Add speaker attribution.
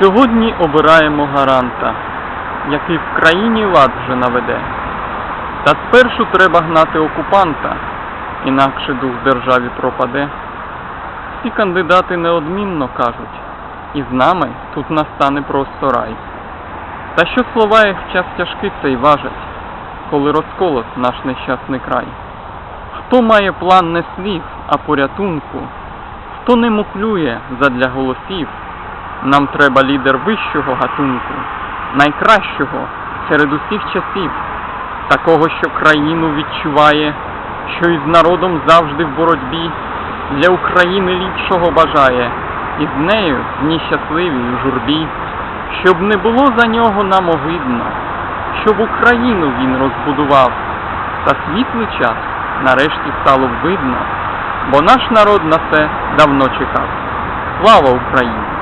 Speaker 1: Сьогодні обираємо гаранта, який в країні лад вже наведе. Та спершу треба гнати окупанта, інакше дух державі пропаде. Всі кандидати неодмінно кажуть, і з нами тут настане просто рай. Та що слова їх час тяжкий цей важать, коли розколот наш нещасний край? Хто має план не слів, а порятунку, хто не муклює задля голосів, нам треба лідер вищого гатунку, найкращого серед усіх часів, такого, що країну відчуває, що із народом завжди в боротьбі, для України ліпшого бажає, і з нею дні щасливі в журбі, щоб не було за нього нам огидно, щоб Україну він розбудував, та світлий час нарешті стало видно, бо наш народ на це давно чекав. Слава Україні!